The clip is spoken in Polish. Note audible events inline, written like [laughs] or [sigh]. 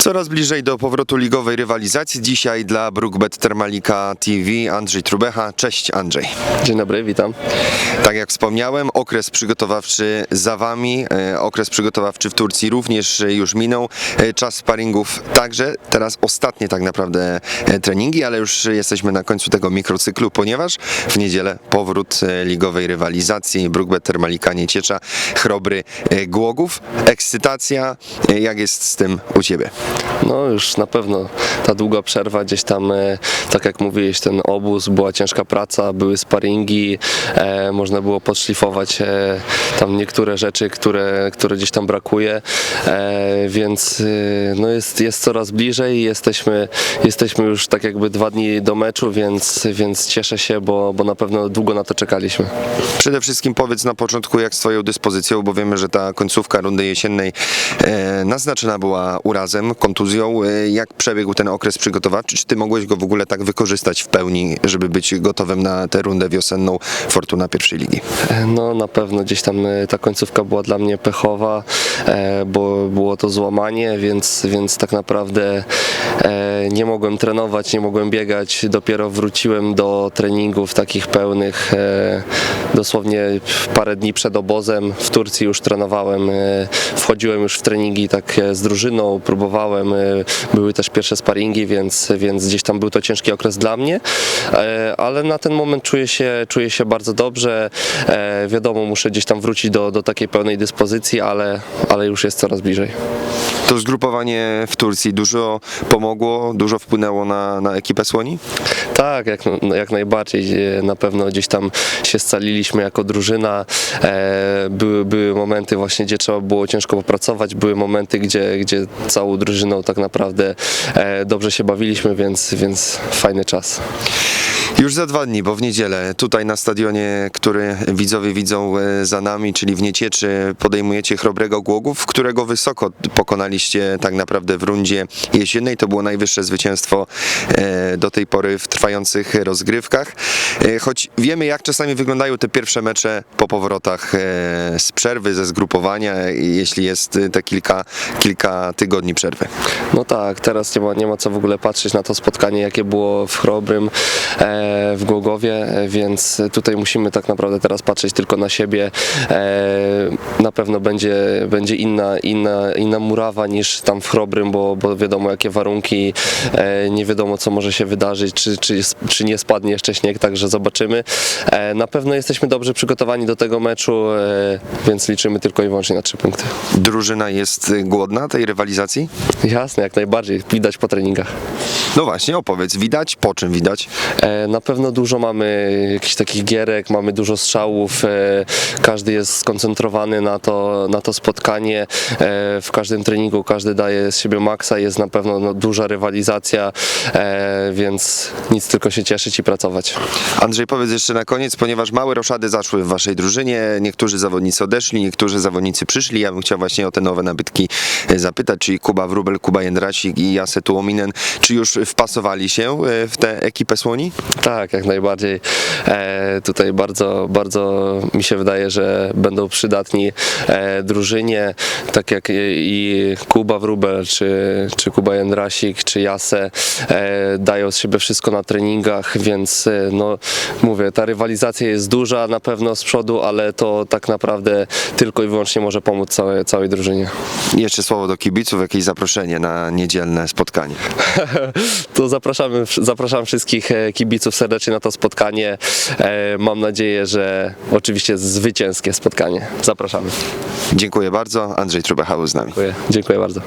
Coraz bliżej do powrotu ligowej rywalizacji. Dzisiaj dla Brookbet Termalika TV Andrzej Trubecha. Cześć Andrzej. Dzień dobry, witam. Tak jak wspomniałem, okres przygotowawczy za Wami. E, Okres przygotowawczy w Turcji również e, już minął. E, Czas sparingów także. Teraz ostatnie tak naprawdę treningi, ale już jesteśmy na końcu tego mikrocyklu, ponieważ w niedzielę powrót ligowej rywalizacji. Brookbet Termalika Nieciecza, Chrobry Głogów. Ekscytacja. Jak jest z tym u Ciebie? No już na pewno ta długa przerwa gdzieś tam, e, tak jak mówiłeś, ten obóz, była ciężka praca, były sparingi, e, można było podszlifować e, tam niektóre rzeczy, które, które gdzieś tam brakuje, e, więc e, no jest, jest coraz bliżej, jesteśmy, jesteśmy już tak jakby dwa dni do meczu, więc, więc cieszę się, bo, bo na pewno długo na to czekaliśmy. Przede wszystkim powiedz na początku, jak z Twoją dyspozycją, bo wiemy, że ta końcówka rundy jesiennej e, naznaczona była urazem, kontuzją. E, jak przebiegł ten okres przygotowawczy? Czy Ty mogłeś go w ogóle tak wykorzystać w pełni, żeby być gotowym na tę rundę wiosenną Fortuna pierwszej ligi? No na pewno gdzieś tam e, ta końcówka była dla mnie pechowa, e, bo było to złamanie, więc, więc tak naprawdę e, nie mogłem trenować, nie mogłem biegać. Dopiero wróciłem do treningów takich pełnych. e, Dosłownie parę dni przed obozem w Turcji już trenowałem. e, Wchodziłem już w treningi tak e, z drużyną, próbowałem. E, Były też pierwsze sparingi, więc, więc gdzieś tam był to ciężki okres dla mnie, e, ale na ten moment czuję się, czuję się bardzo dobrze. E, Wiadomo, muszę gdzieś tam wrócić do, do takiej pełnej dyspozycji, ale, ale już jest coraz bliżej. To zgrupowanie w Turcji dużo pomogło, dużo wpłynęło na, na ekipę Słoni? Tak, jak, jak najbardziej. Na pewno gdzieś tam się scaliliśmy jako drużyna. Były, były momenty właśnie, gdzie trzeba było ciężko popracować, były momenty, gdzie, gdzie całą drużyną tak naprawdę e, dobrze się bawiliśmy, więc, więc fajny czas. Już za dwa dni, bo w niedzielę tutaj na stadionie, który widzowie widzą e, za nami, czyli w Niecieczy, podejmujecie Chrobrego Głogów, którego wysoko pokonaliście tak naprawdę w rundzie jesiennej. To było najwyższe zwycięstwo e, do tej pory w trwających rozgrywkach. E, Choć wiemy, jak czasami wyglądają te pierwsze mecze po powrotach z przerwy, ze zgrupowania, jeśli jest te kilka, kilka tygodni przerwy. No tak, teraz nie ma, nie ma co w ogóle patrzeć na to spotkanie, jakie było w Chrobrym, w Głogowie, e, więc tutaj musimy tak naprawdę teraz patrzeć tylko na siebie. E, na pewno będzie, będzie inna, inna, inna murawa niż tam w Chrobrym, bo, bo wiadomo jakie warunki, e, nie wiadomo co może się wydarzyć, czy, czy, czy nie spadnie jeszcze śnieg, także zobaczymy. E, na pewno jesteśmy dobrze przygotowani do tego meczu, e, więc liczymy tylko i wyłącznie na trzy punkty. Drużyna jest e, głodna tej rywalizacji? Jasne, jak najbardziej, widać po treningach. No właśnie, opowiedz, widać? Po czym widać? E, Na pewno dużo mamy jakichś takich gierek, mamy dużo strzałów, e, każdy jest skoncentrowany na to, na to spotkanie. E, W każdym treningu każdy daje z siebie maksa, jest na pewno no, duża rywalizacja, e, więc nic tylko się cieszyć i pracować. Andrzej, powiedz jeszcze na koniec, ponieważ małe roszady zaszły w waszej drużynie, niektórzy zawodnicy odeszli, niektórzy zawodnicy przyszli. Ja bym chciał właśnie o te nowe nabytki zapytać, czyli Kuba Wrubel, Kuba Jędrasik i Jase Tuominen, czy już wpasowali się w tę ekipę Słoni? Tak, jak najbardziej. E, tutaj bardzo, bardzo mi się wydaje, że będą przydatni e, drużynie, tak jak i, Kuba Wrubel, czy, czy Kuba Jędrasik, czy Jase e, dają z siebie wszystko na treningach, więc e, no mówię, ta rywalizacja jest duża na pewno z przodu, ale to tak naprawdę tylko i wyłącznie może pomóc całej, całej drużynie. Jeszcze słowo do kibiców, jakieś zaproszenie na niedzielne spotkanie. [laughs] To zapraszamy, zapraszam wszystkich e, kibiców serdecznie na to spotkanie. E, Mam nadzieję, że oczywiście zwycięskie spotkanie. Zapraszamy. Dziękuję bardzo. Andrzej Trubecha był z nami. Dziękuję, Dziękuję bardzo.